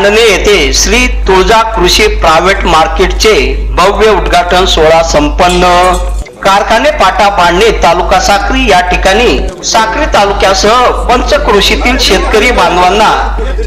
भांडणे येथे श्री तुळजा कृषी प्रायव्हेट मार्केटचे भव्य उद्घाटन सोहळा संपन्न. कारखाने पाटा बांधणे तालुका साक्री या ठिकाणी साक्री तालुक्यासह पंचकृषीतील शेतकरी बांधवांना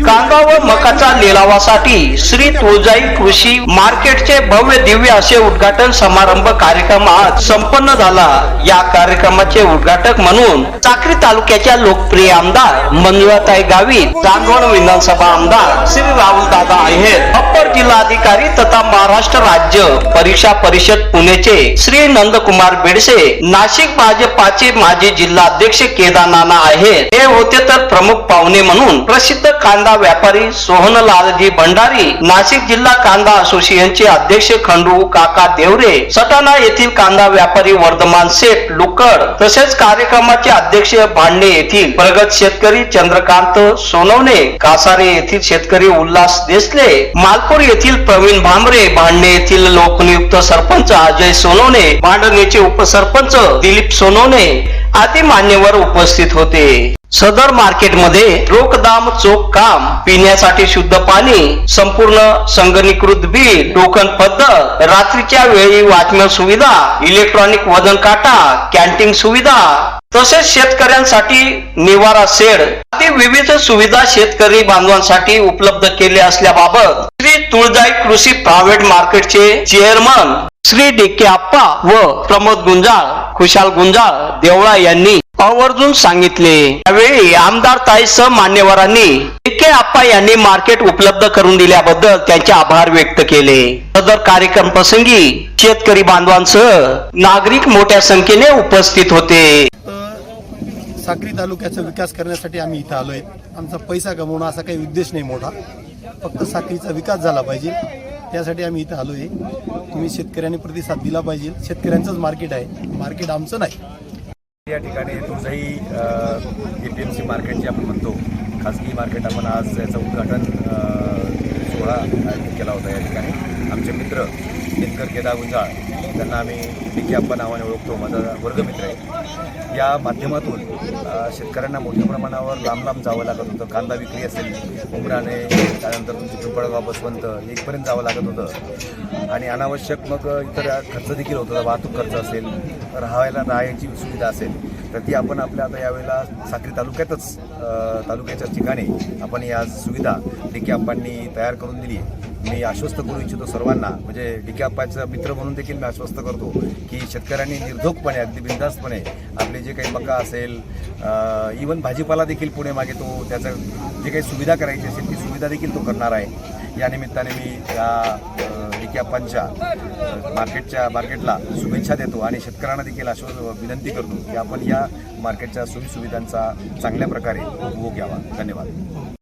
कांदा व मकाचा लिलावासाठी श्री तुळजाई कृषी मार्केटचे भव्य दिव्य असे उद्घाटन समारंभ कार्यक्रम आज संपन्न झाला. या कार्यक्रमाचे उद्घाटक म्हणून साक्री तालुक्याच्या लोकप्रिय आमदार मंजुळाताई गावी चांदवड विधानसभा आमदार श्री राहुल दादा आहेत. अप्पर जिल्हाधिकारी तथा महाराष्ट्र राज्य परीक्षा परिषद पुणेचे श्री नंदकुमार कुमार बेडसे नाशिक भाजपाचे माजी जिल्हाध्यक्ष केदार नाना आहेत. हे होते तर प्रमुख पाहुणे म्हणून प्रसिद्ध कांदा व्यापारी सोहनलालजी भंडारी नाशिक जिल्हा कांदा असोसिएशनचे अध्यक्ष खंडू काका देवरे सटाणा येथील कांदा व्यापारी वर्धमान शेठ लुकड तसेच कार्यक्रमाचे अध्यक्ष भांडणे येथील प्रगत शेतकरी चंद्रकांत सोनवणे कासारे येथील शेतकरी उल्हास देसले मालपूर येथील प्रवीण भांबरे भांडणे येथील लोकनियुक्त सरपंच अजय सोनवणे पालिकेचे उपसरपंच दिलीप सोनवणे आदी मान्यवर उपस्थित होते. सदर मार्केटमध्ये रोकदाम चोख काम पिण्यासाठी शुद्ध पाणी संपूर्ण संगणीकृत बिल टोकन पद्धत रात्रीच्या वेळी वाचन सुविधा इलेक्ट्रॉनिक वजन काटा कॅन्टीन सुविधा तसेच शेतकऱ्यांसाठी निवारा शेड आदी विविध सुविधा शेतकरी बांधवांसाठी उपलब्ध केले असल्याबाबत श्री तुळजाई कृषी प्रायव्हेट मार्केटचे chairman Shri D K Appa व प्रमोद गुंजाळ खुशाल गुंजाळ देवळा यांनी आवर्जून सांगितले. त्यावेळी आमदार ताईसह मान्यवरांनी डी के आप्पा यांनी मार्केट उपलब्ध करून दिल्याबद्दल त्यांचे आभार व्यक्त केले. सदर कार्यक्रम प्रसंगी शेतकरी बांधवांसह नागरिक मोठ्या संख्येने उपस्थित होते. साक्री तालुक्याचा विकास करण्यासाठी आम्ही इथं आलोय. आमचा पैसा कमवणं असा काही उद्देश नाही मोठा. फक्त साक्रीचा विकास झाला पाहिजे. त्यासाठी आम्ही इथं आलो आहे तुम्ही शेतकऱ्यांनी प्रतिसाद दिला पाहिजे. शेतकऱ्यांचंच मार्केट आहे. मार्केट आमचं नाही. या ठिकाणी तुमचंही A P M C market जे आपण म्हणतो खाजगी मार्केट आपण आज याचं उद्घाटन सोहळा आयोजित केला होता या ठिकाणी. आमचे मित्र दिनकर केदार गुंजाळ त्यांना आम्ही डिके अप्पा नावाने ओळखतो. माझा वर्गमित्र आहे. या माध्यमातून शेतकऱ्यांना मोठ्या प्रमाणावर लांब लांब जावं लागत होतं. कांदा विक्री असेल उमराणे त्यानंतर तुमची पिंपळगाव बसवंत इथपर्यंत जावं लागत होतं. आणि अनावश्यक मग इतर खर्च देखील होता वाहतूक खर्च असेल राहायला राहायची सुविधा असेल तर ती आपण आपल्या आता यावेळेला साक्री तालुक्यातच तालुक्याच्याच तालुक्याच्या ठिकाणी आपण या सुविधा डिके अप्पांनी तयार करून दिली आहे. मी आश्वस्त करू इच्छितो सर्वांना. म्हणजे डिके अप्पाचा मित्र म्हणून देखील मी आश्वस्त करतो की शेतकऱ्यांनी निर्धोकपणे अगदी बिंदास्तपणे आपले जे काही मका असेल इवन भाजीपाला देखील पुणे मागे तो त्याचं जे काही सुविधा करायची असेल ती सुविधा देखील तो करणार आहे. या निमित्ताने मी त्या डिके अप्पांच्या मार्केटच्या मार्केटला शुभेच्छा देतो आणि शेतकऱ्यांना देखील आश्वास विनंती करतो की आपण या मार्केटच्या सोयीसुविधांचा चांगल्या प्रकारे उपभोग घ्यावा. धन्यवाद.